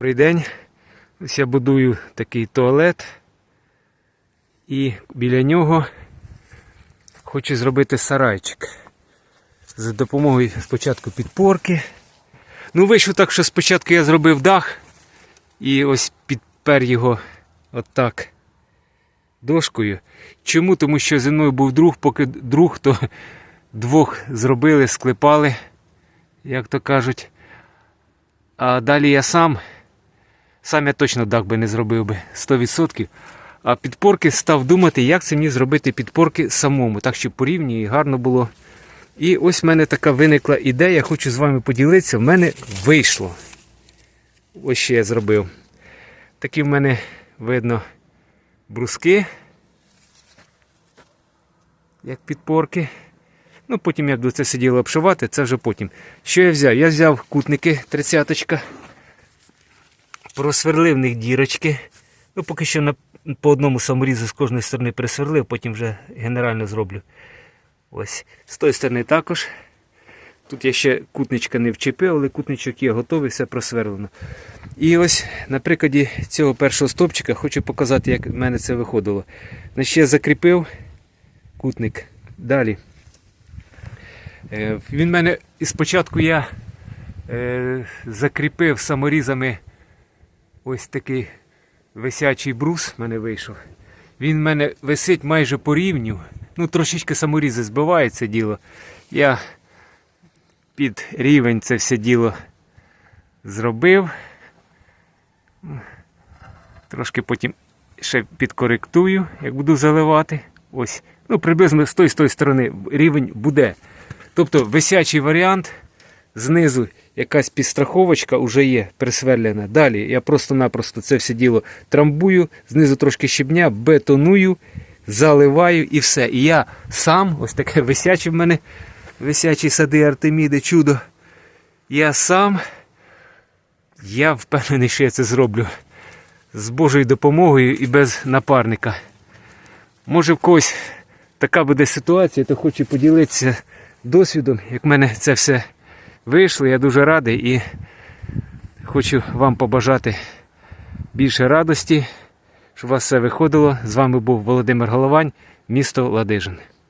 Добрий день. Ось я будую такий туалет. І біля нього хочу зробити сарайчик. За допомогою спочатку підпорки. Ну, вийшло так, що спочатку я зробив дах і ось підпер його отак дошкою. Чому? Тому що зі мною був друг, поки друг, то двох зробили, склепали, як то кажуть. А далі я сам. Сам я точно дах би не зробив би 100%. А підпорки став думати, як це мені зробити підпорки самому, так щоб порівні і гарно було. І ось в мене така виникла ідея, хочу з вами поділитися. В мене вийшло. Ось що я зробив. Такі в мене видно бруски, як підпорки. Ну, потім як до це сиділо обшивати, це вже потім. Що я взяв? Я взяв кутники 30 просверлив в них дірочки. Ну, поки що на, по одному саморізу з кожної сторони присверлив, потім вже генерально зроблю. Ось. З тої сторони також. Тут я ще кутничка не вчепив, але кутничок є готовий, все просверлено. І ось на прикладі цього першого стопчика хочу показати, як в мене це виходило. Значить, я закріпив кутник. Далі. Е, Він в мене спочатку я е, закріпив саморізами ось такий висячий брус в мене вийшов. Він в мене висить майже по рівню. Ну, трошечки саморізи збиває це діло. Я під рівень це все діло зробив. Трошки потім ще підкоректую, як буду заливати. Ось. Ну, приблизно з тої з тої сторони рівень буде. Тобто висячий варіант. Знизу якась підстраховочка вже є присверлена. Далі я просто-напросто це все діло трамбую, знизу трошки щебня, бетоную, заливаю і все. І я сам, ось таке висяче в мене, висячі сади Артеміди, чудо. Я сам, я впевнений, що я це зроблю з Божою допомогою і без напарника. Може в когось така буде ситуація, то хочу поділитися досвідом, як в мене це все вийшло. Я дуже радий і хочу вам побажати більше радості, щоб у вас все виходило. З вами був Володимир Головань, місто Ладижин.